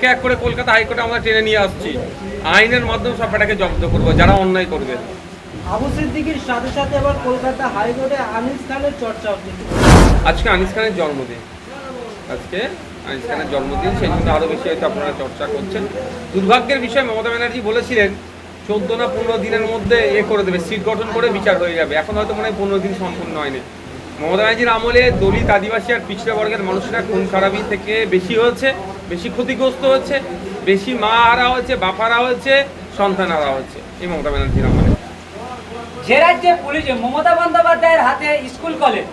এক এক করে কলকাতা হাইকোর্টে আমরা টেনে নিয়ে আসছি। আইনের মাধ্যমে সব এটাকে জব্দ করব যারা অন্যায় করবে। আবু সিদ্দিকির সাথে সাথে আবার কলকাতা হাইকোর্টে আনিস খানের চর্চা হচ্ছে। আজকে আনিস খানের জন্মদিন। আজকে আনিস খানের জন্মদিন সেই জন্য আরও বেশি হয়তো আপনারা চর্চা করছেন। দুর্ভাগ্যের বিষয় মমতা ব্যানার্জি বলেছিলেন চোদ্দ না পনেরো দিনের মধ্যে এ করে দেবে সিট গঠন করে বিচার হয়ে যাবে। এখন হয়তো মনে হয় পনেরো দিন সম্পূর্ণ হয়নি। মমতা ব্যানার্জির আমলে দলিত আদিবাসী আর পিছড়ে বর্গের মানুষরা খুন খারাপি থেকে বেশি হয়েছে। বেশি ক্ষতিগ্রস্ত হচ্ছে বেশি মা হারা হচ্ছে বাপারা হচ্ছে সন্তান হারা হচ্ছে। এই মমতা ব্যানার্জির আমলে যে রাজ্যে পুলিশ মমতা বন্দ্যোপাধ্যায়ের হাতে স্কুল কলেজ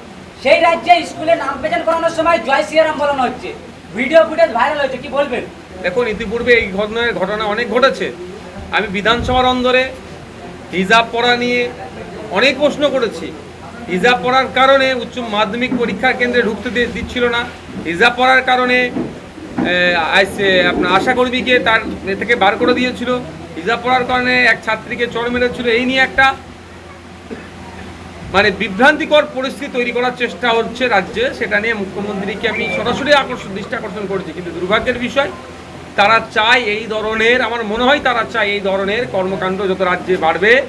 সেই রাজ্যে স্কুলে নাম পেছন করানোর সময় জয় শ্রীরাম বলানো হচ্ছে। ভিডিও ফুটেজ ভাইরাল হয়েছে কি বলবেন? দেখুন ইতিপূর্বে এই ধরনের ঘটনা অনেক ঘটেছে। আমি বিধানসভার অন্দরে হিজাব পড়া নিয়ে অনেক প্রশ্ন করেছি। হিজাব পড়ার কারণে উচ্চ মাধ্যমিক পরীক্ষা কেন্দ্রে ঢুকতে দিচ্ছিল না। হিজাব পড়ার কারণে আইস- আপনার আশাকর্মীকে তার এ থেকে বার করে দিয়েছিল। হিজাব পড়ার কারণে এক ছাত্রীকে চড় মেরেছিল। এই নিয়ে একটা মানে বিভ্রান্তিকর পরিস্থিতি তৈরি করার চেষ্টা হচ্ছে রাজ্যে। সেটা নিয়ে মুখ্যমন্ত্রীকে আমি সরাসরি আকর্ষণ, দৃষ্টি আকর্ষণ করেছি। কিন্তু দুর্ভাগ্যের বিষয়, তারা চায় এই ধরনের, আমার মনে হয় তারা চায় এই ধরনের কর্মকাণ্ড যত রাজ্যে বাড়বে,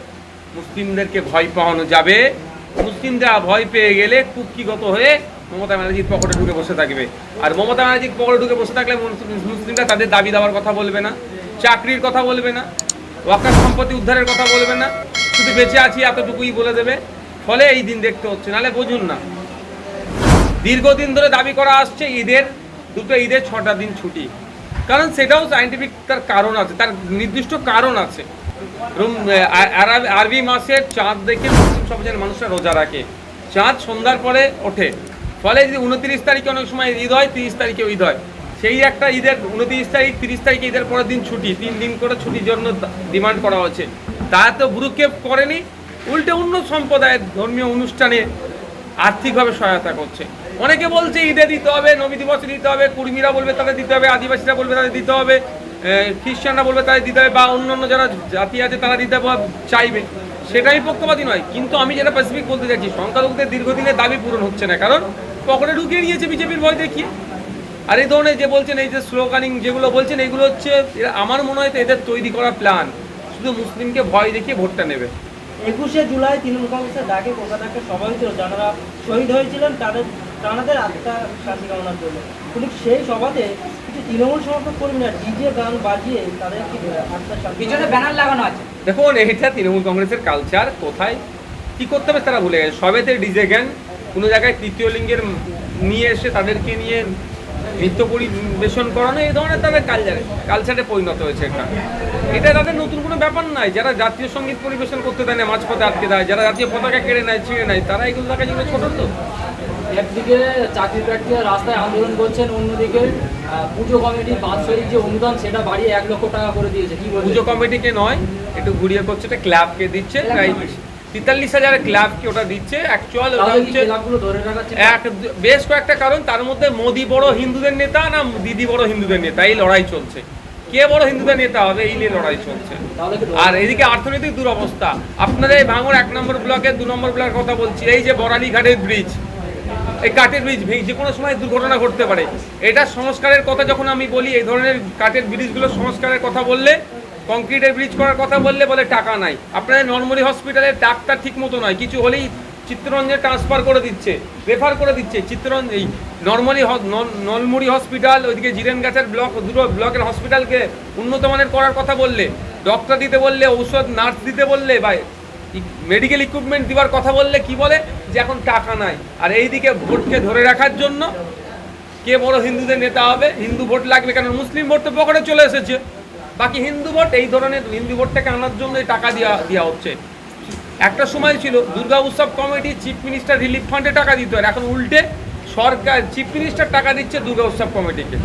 মুসলিমদেরকে ভয় পাওয়ানো যাবে। মুসলিমরা ভয় পেয়ে গেলে কুক্ষিগত হয়ে মমতা ব্যানার্জির পকেটে ঢুকে বসে থাকবে। আর মমতা ব্যানার্জির পকেটে ঢুকে বসে থাকলে মুসলিম- মুসলিমরা তাদের দাবি দেওয়ার কথা বলবে না। চাকরির কথা বলবে না। ওয়াকার সম্পত্তি উদ্ধারের কথা বলবে না। শুধু বেঁচে আছি এতটুকুই বলে দেবে। ফলে এই দিন দেখতে হচ্ছে, নাহলে বুঝুন না। দীর্ঘদিন ধরে দাবি করা আসছে, ঈদের, দুটো ঈদের ছটা দিন ছুটি। কারণ সেটাও সাইন্টিফিক তার কারণ আছে, তার নির্দিষ্ট কারণ আছে। আরবি মাসের চাঁদ দেখে মুসলিম সমাজের মানুষরা রোজা রাখে। চাঁদ সন্ধ্যার পরে ওঠে। ফলে যদি উনত্রিশ তারিখে অনেক সময় ঈদ হয়, তিরিশ তারিখে ঈদ হয়। সেই একটা ঈদের উনত্রিশ তারিখ, তিরিশ তারিখে ঈদের পরের দিন ছুটি, তিন দিন করে ছুটির জন্য ডিমান্ড করা হয়েছে তা তো ভ্রুক্ষেপ করেনি, উল্টে অন্য সম্প্রদায়ের ধর্মীয় অনুষ্ঠানে আর্থিকভাবে সহায়তা করছে। অনেকে বলছে ঈদে দিতে হবে, নবী দিবসে দিতে হবে, কুর্মীরা বলবে তাদের দিতে হবে, আদিবাসীরা বলবে তাদের দিতে হবে খ্রিস্টানরা বলবে তাদের দিতে হবে, বা অন্য অন্য যারা জাতি আছে তারা দিতে চাইবে। সেটাই পক্ষপাতী নয়। কিন্তু আমি যেটা স্পেসিফিক বলতে চাইছি, সংখ্যালঘুদের দীর্ঘদিনের দাবি পূরণ হচ্ছে না। কারণ পকেটে ঢুকিয়ে নিয়েছে বিজেপির ভয় দেখিয়ে। আর এই ধরনের যে বলছেন এই যে স্লোগানিং যেগুলো বলছেন এগুলো হচ্ছে এরা- আমার মনে হয় তো এদের তৈরি করা প্ল্যান শুধু মুসলিমকে ভয় দেখিয়ে ভোটটা নেবে। একুশে জুলাই তৃণমূল কংগ্রেসের ডাকে কলকাতা একটা সভা হয়েছিল যারা শহীদ হয়েছিলেন তাদের তাদের আত্মা শান্তি কামনার জন্য। কিন্তু সেই সভাতে কিছু তৃণমূল সমর্থক কর্মীরা ডিজে গান বাজিয়ে তাদের কি আত্মা শান্তি পিছনে ব্যানার লাগানো আছে। দেখুন এটা তৃণমূল কংগ্রেসের কালচার কোথায়? কি করতে হবে তারা ভুলে গেছে। সবেতে ডিজে জ্ঞান কোনো জায়গায় তৃতীয় লিঙ্গের নিয়ে এসে তাদেরকে নিয়ে নৃত্য পরিবেশন করানো এই ধরনের তাদের কালচারে কালচারে পরিণত হয়েছে এটা এটা তাদের নতুন কোনো ব্যাপার নাই যারা জাতীয় সংগীত পরিবেশন করতে দেয় না মাঝপথে আটকে দেয় যারা জাতীয় পতাকা কেড়ে নেয় ছিঁড়ে নেয় তারা এগুলো দেখা যেগুলো ছোট তো। একদিকে চাকরি প্রার্থীরা রাস্তায় আন্দোলন করছেন অন্যদিকে পুজো কমিটি বাৎসরিক যে অনুদান সেটা বাড়িয়ে এক লক্ষ টাকা করে দিয়েছে। কি পুজো কমিটিকে নয় একটু ঘুরিয়ে করছে এটা ক্লাবকে দিচ্ছে প্রায় তেতাল্লিশ হাজার ক্লাবকে ওটা দিচ্ছে? অ্যাকচুয়াল ওটা হচ্ছে এক বেশ কয়েকটা কারণ। তার মধ্যে মোদি বড় হিন্দুদের নেতা না দিদি বড় হিন্দুদের নেতা? এই লড়াই চলছে। কে বড় হিন্দুদের নেতা হবে? এই নিয়ে লড়াই চলছে। আর এদিকে অর্থনৈতিক দুরবস্থা। আপনাদের এই ভাঙড় এক নম্বর ব্লকের দু নম্বর ব্লকের কথা বলছি। এই যে বরালি ঘাটের ব্রিজ এই কাঠের ব্রিজ যে কোনো সময় দুর্ঘটনা ঘটতে পারে। এটা সংস্কারের কথা যখন আমি বলি এই ধরনের কাঠের ব্রিজগুলো সংস্কারের কথা বললে কংক্রিটের ব্রিজ করার কথা বললে বলে টাকা নাই। আপনাদের নর্মালি হসপিটালের ডাক্তার ঠিক মতো নয়, কিছু হলেই চিত্তরঞ্জনে ট্রান্সফার করে দিচ্ছে রেফার করে দিচ্ছে। চিত্তরঞ্জন এই নর্মালি নলমুড়ি হসপিটাল, ওইদিকে জিরেনগাছের ব্লক, দুটো ব্লকের হসপিটালকে উন্নত মানের করার কথা বললে ডক্টর দিতে বললে, ঔষধ নার্স দিতে বললে, বা মেডিকেল ইকুইপমেন্ট দেওয়ার কথা বললে কি বলে? যে এখন টাকা নাই। আর এইদিকে ভোটকে ধরে রাখার জন্য কে বড় হিন্দুদের নেতা হবে? হিন্দু ভোট লাগবে কারণ মুসলিম ভোট তো পকেটে চলে এসেছে। বাকি হিন্দু ভোট, এই ধরনের হিন্দু ভোটটাকে আনার জন্য টাকা দেওয়া দেওয়া হচ্ছে। একটা সময় ছিল, দুর্গা উৎসব কমিটি চিফ মিনিস্টার রিলিফ ফান্ডে টাকা দিত আর এখন উল্টে সরকার, চিফ মিনিস্টার টাকা দিচ্ছে দুর্গা উৎসব কমিটিকে।